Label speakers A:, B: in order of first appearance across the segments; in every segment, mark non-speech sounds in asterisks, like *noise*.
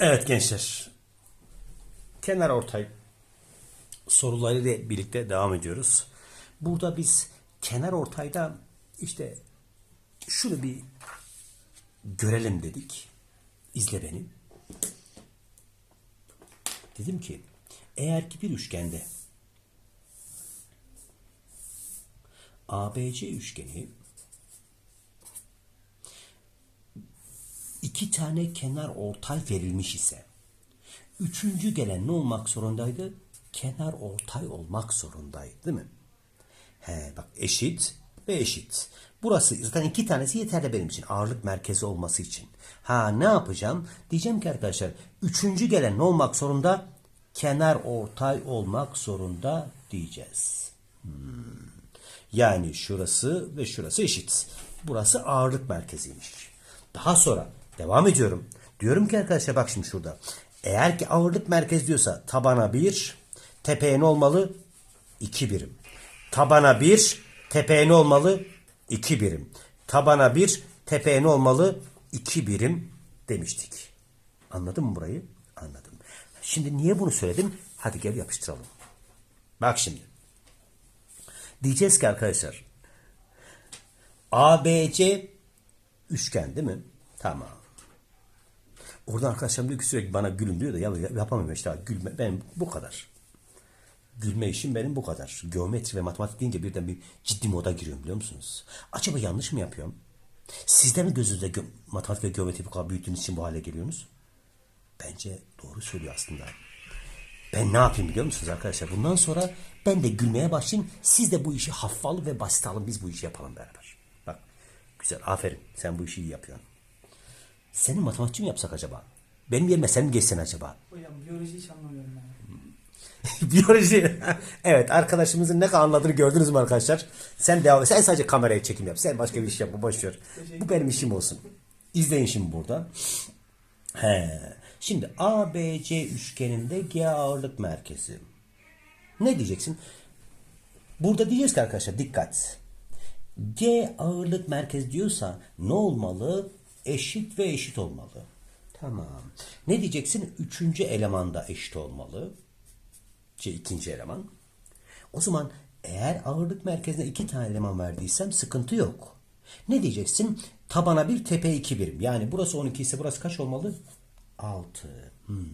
A: Evet gençler. Kenar ortay sorularıyla birlikte devam ediyoruz. Burada biz kenar ortayda işte şunu bir görelim dedik. İzle beni. Dedim ki eğer ki bir üçgende ABC üçgeni iki tane kenar ortay verilmiş ise üçüncü gelen ne olmak zorundaydı? Kenar ortay olmak zorundaydı değil mi? He bak eşit ve eşit. Burası zaten iki tanesi yeterli benim için ağırlık merkezi olması için. Ha ne yapacağım? Diyeceğim ki arkadaşlar üçüncü gelen ne olmak zorunda? Kenar ortay olmak zorunda diyeceğiz. Yani şurası ve şurası eşit. Burası ağırlık merkeziymiş. Daha sonra devam ediyorum. Diyorum ki arkadaşlar bak şimdi şurada. Eğer ki ağırlık merkez diyorsa tabana 1, tepeye ne olmalı? 2 birim. Tabana 1, tepeye ne olmalı? 2 birim. Tabana 1, tepeye ne olmalı? 2 birim demiştik. Anladın mı burayı? Anladım. Şimdi niye bunu söyledim? Hadi gel yapıştıralım. Bak şimdi. Diyeceğiz ki arkadaşlar ABC üçgen değil mi? Tamam. Oradan arkadaşlarım diyor ki sürekli bana gülün diyor da ya yapamıyorum işte gülme benim bu kadar. Gülme işim benim bu kadar. Geometri ve matematik deyince birden bir ciddi moda giriyorum biliyor musunuz? Acaba yanlış mı yapıyorum? Siz de mi gözünüzde gö- matematik ve geometri bu kadar büyüttüğünüz için bu hale geliyorsunuz? Bence doğru söylüyor aslında. Ben ne yapayım biliyor musunuz arkadaşlar? Bundan sonra ben de gülmeye başlayayım. Siz de bu işi hafife alın ve basit alın. Biz bu işi yapalım beraber. Bak güzel aferin. Sen bu işi iyi yapıyorsun. Senin matematikçi mi yapsak acaba? Benim yerime sen mi geçsen acaba?
B: Hocam biyoloji hiç anlamıyorum ben. *laughs*
A: Biyoloji. *laughs* evet arkadaşımızın ne kadar anladığını gördünüz mü arkadaşlar? Sen devam et. Sen sadece kameraya çekim yap. Sen başka bir iş yapma. Boş ver. Bu benim işim olsun. İzleyin şimdi burada. He. Şimdi ABC üçgeninde G ağırlık merkezi. Ne diyeceksin? Burada diyeceğiz ki arkadaşlar dikkat. G ağırlık merkez diyorsa ne olmalı? Eşit ve eşit olmalı. Tamam. Ne diyeceksin? Üçüncü elemanda eşit olmalı. Şey, ikinci eleman. O zaman eğer ağırlık merkezine iki tane eleman verdiysem sıkıntı yok. Ne diyeceksin? Tabana bir, tepeye iki birim. Yani burası 12 ise burası kaç olmalı? 6. Hmm.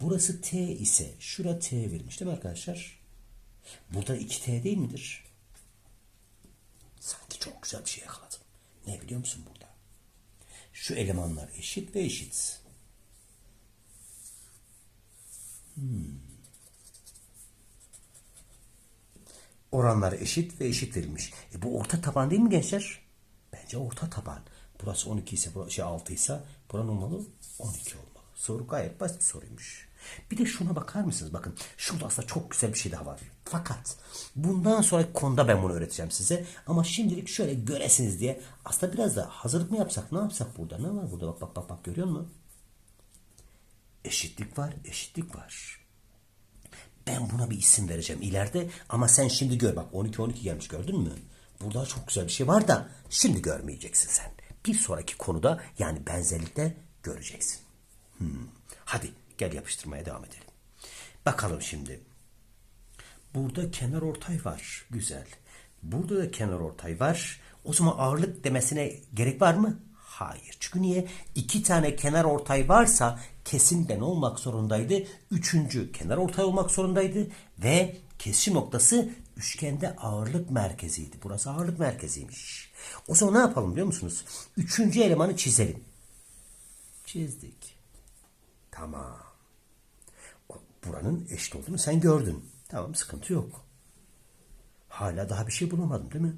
A: Burası T ise şura T verilmiş değil mi arkadaşlar? Burada 2T değil midir? Sanki çok güzel bir şey yakaladım. Ne biliyor musun burada? Şu elemanlar eşit ve eşit. Oranlar eşit ve eşit verilmiş. E bu orta taban değil mi gençler? Bence orta taban. Burası 12 ise, burası şey 6 ise buranın olmalı 12 olmalı. Soru gayet basit soruymuş. Bir de şuna bakar mısınız? Bakın şurada aslında çok güzel bir şey daha var. Fakat bundan sonraki konuda ben bunu öğreteceğim size. Ama şimdilik şöyle göresiniz diye aslında biraz da hazırlık mı yapsak? Ne yapsak burada? Ne var burada? Bak bak bak, bak görüyor musun? Eşitlik var, eşitlik var. Ben buna bir isim vereceğim ileride ama sen şimdi gör bak 12-12 gelmiş gördün mü? Burada çok güzel bir şey var da şimdi görmeyeceksin sen. Bir sonraki konuda yani benzerlikte göreceksin. Hmm. Hadi gel yapıştırmaya devam edelim. Bakalım şimdi. Burada kenar ortay var. Güzel. Burada da kenar ortay var. O zaman ağırlık demesine gerek var mı? Hayır. Çünkü niye? İki tane kenar ortay varsa kesinlikle ne olmak zorundaydı? Üçüncü kenar ortay olmak zorundaydı. Ve kesişim noktası üçgende ağırlık merkeziydi. Burası ağırlık merkeziymiş. O zaman ne yapalım biliyor musunuz? Üçüncü elemanı çizelim. Çizdik. Tamam. Buranın eşit olduğunu sen gördün. Tamam sıkıntı yok. Hala daha bir şey bulamadım değil mi?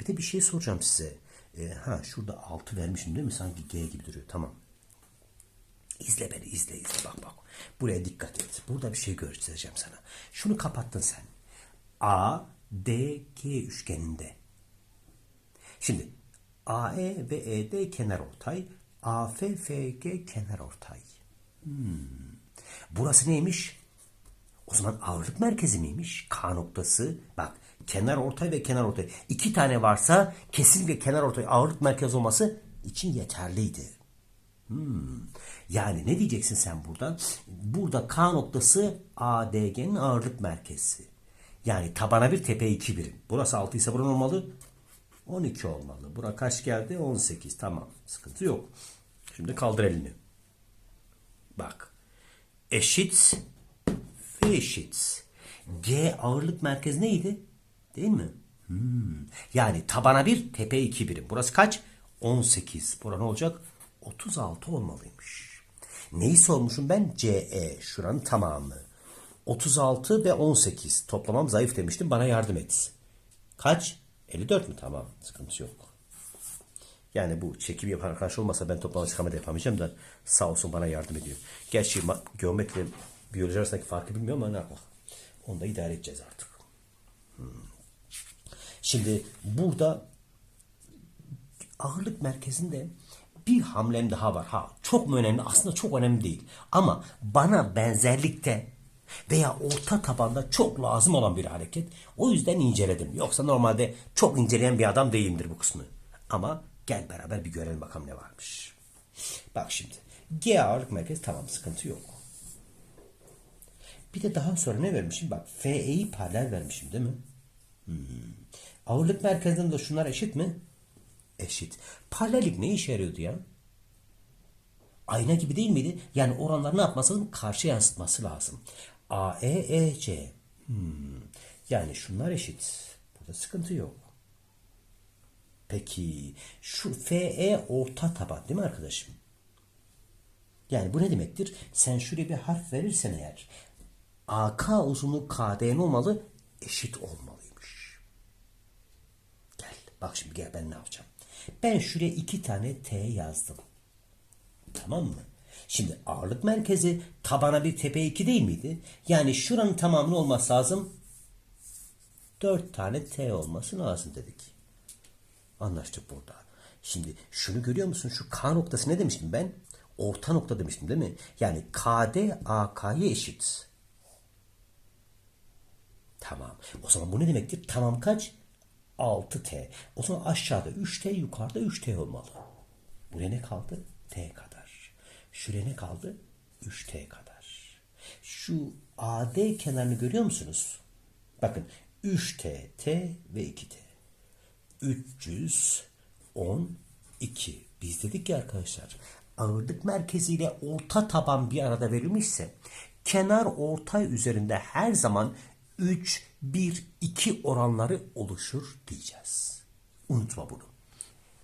A: Bir de bir şey soracağım size. Ee, ha şurada 6 vermişim değil mi? Sanki G gibi duruyor. Tamam. İzle beni izle izle bak bak. Buraya dikkat et. Burada bir şey göstereceğim sana. Şunu kapattın sen. A, D, G üçgeninde. Şimdi AE ve ED kenar ortay. AF, FG kenar ortay. Hmm. Burası neymiş? O zaman ağırlık merkezi miymiş? K noktası. Bak kenar ortay ve kenar ortay. İki tane varsa kesinlikle kenar ortay ağırlık merkezi olması için yeterliydi. Yani ne diyeceksin sen burada? Burada K noktası ADG'nin ağırlık merkezi. Yani tabana bir tepe 2 birim. Burası 6 ise buranın olmalı. 12 olmalı. Bura kaç geldi? 18. Tamam. Sıkıntı yok. Şimdi kaldır elini. Bak. Eşit ve eşit. G ağırlık merkezi neydi? Değil mi? Hmm. Yani tabana bir, tepe iki birim. Burası kaç? 18. Bura ne olacak? 36 olmalıymış. Neyi sormuşum ben? CE. Şuranın tamamı. 36 ve 18. Toplamam zayıf demiştim. Bana yardım et. Kaç? 54 mü? Tamam. Sıkıntı yok. Yani bu çekim yapan arkadaş olmasa ben toplama çıkarma yapamayacağım da sağ olsun bana yardım ediyor. Gerçi geometri biyoloji arasındaki farkı bilmiyorum ama ne. Onu da idare edeceğiz artık. Hmm. Şimdi burada ağırlık merkezinde bir hamlem daha var. Ha çok mu önemli? Aslında çok önemli değil. Ama bana benzerlikte veya orta tabanda çok lazım olan bir hareket. O yüzden inceledim. Yoksa normalde çok inceleyen bir adam değilimdir bu kısmı. Ama gel beraber bir görelim bakalım ne varmış. Bak şimdi. G ağırlık merkezi tamam sıkıntı yok. Bir de daha sonra ne vermişim? Bak FE'yi paralel vermişim değil mi? Hmm. Ağırlık merkezinde şunlar eşit mi? Eşit. Paralellik ne işe yarıyordu ya? Ayna gibi değil miydi? Yani oranları ne yapması lazım? Karşı yansıtması lazım. AE, EC. Hmm. Yani şunlar eşit. Burada sıkıntı yok. Peki şu FE orta taban değil mi arkadaşım? Yani bu ne demektir? Sen şuraya bir harf verirsen eğer AK uzunluğu KD'nin olmalı eşit olmalıymış. Gel bak şimdi gel ben ne yapacağım. Ben şuraya iki tane T yazdım. Tamam mı? Şimdi ağırlık merkezi tabana bir tepe 2 değil miydi? Yani şuranın tamamının olması lazım. 4 tane T olması lazım dedik. Anlaştık burada. Şimdi şunu görüyor musun? Şu K noktası ne demiştim ben? Orta nokta demiştim değil mi? Yani KD AK'ya eşit. Tamam. O zaman bu ne demektir? Tamam kaç? 6T. O zaman aşağıda 3T, yukarıda 3T olmalı. Buraya ne kaldı? T kadar. Şuraya ne kaldı? 3T kadar. Şu AD kenarını görüyor musunuz? Bakın 3T, T ve 2T. 312. Biz dedik ki arkadaşlar ağırlık merkeziyle orta taban bir arada verilmişse kenar ortay üzerinde her zaman 3, 1, 2 oranları oluşur diyeceğiz. Unutma bunu.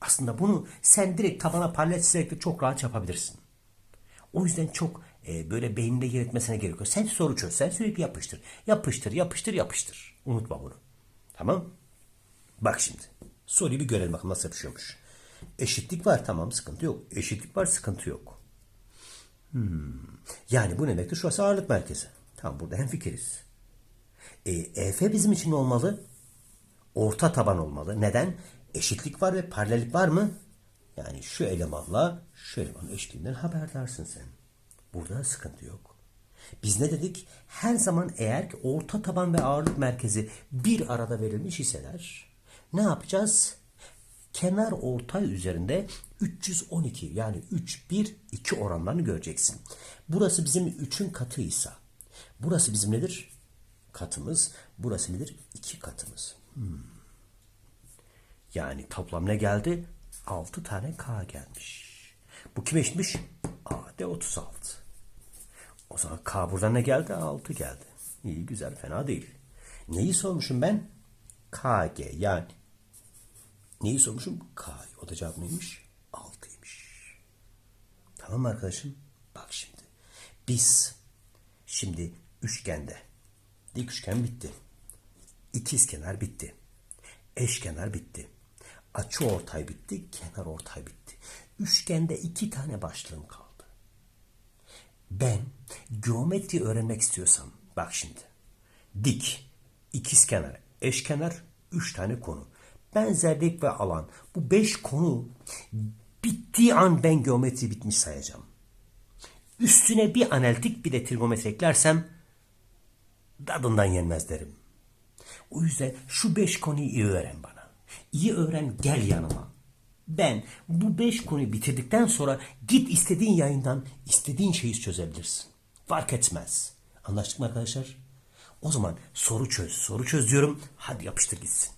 A: Aslında bunu sen direkt tabana paralel çizerek de çok rahat yapabilirsin. O yüzden çok e, böyle beyninde yer etmesine gerek yok. Sen soru çöz. Sen sürekli yapıştır. Yapıştır, yapıştır, yapıştır. Unutma bunu. Tamam Bak şimdi. Soruyu bir görelim bakalım nasıl yapışıyormuş. Eşitlik var tamam sıkıntı yok. Eşitlik var sıkıntı yok. Hmm. Yani bu ne demektir? Şurası ağırlık merkezi. Tamam burada hemfikiriz. E, EF bizim için olmalı? Orta taban olmalı. Neden? Eşitlik var ve paralellik var mı? Yani şu elemanla şu elemanın eşitliğinden haberdarsın sen. Burada sıkıntı yok. Biz ne dedik? Her zaman eğer ki orta taban ve ağırlık merkezi bir arada verilmiş iseler ne yapacağız? Kenar ortay üzerinde 312 yani 3, 1, 2 oranlarını göreceksin. Burası bizim 3'ün katıysa burası bizim nedir? Katımız. Burası nedir? 2 katımız. Hmm. Yani toplam ne geldi? 6 tane K gelmiş. Bu kime eşitmiş? AD 36. O zaman K buradan ne geldi? 6 geldi. İyi güzel fena değil. Neyi sormuşum ben? KG yani. Neyi sormuşum? K. O da cevap neymiş? 6'ymış. Tamam arkadaşım? Bak şimdi. Biz şimdi üçgende dik üçgen bitti. İkizkenar bitti. Eşkenar bitti. Açı ortay bitti, kenar ortay bitti. Üçgende iki tane başlığım kaldı. Ben geometri öğrenmek istiyorsam bak şimdi. Dik, ikizkenar, eşkenar, üç tane konu. Benzerlik ve alan. Bu beş konu bittiği an ben geometri bitmiş sayacağım. Üstüne bir analitik bir de trigonometri eklersem dadından yenmez derim. O yüzden şu beş konuyu iyi öğren bana. İyi öğren gel yanıma. Ben bu beş konuyu bitirdikten sonra git istediğin yayından istediğin şeyi çözebilirsin. Fark etmez. Anlaştık mı arkadaşlar? O zaman soru çöz, soru çöz diyorum. Hadi yapıştır gitsin.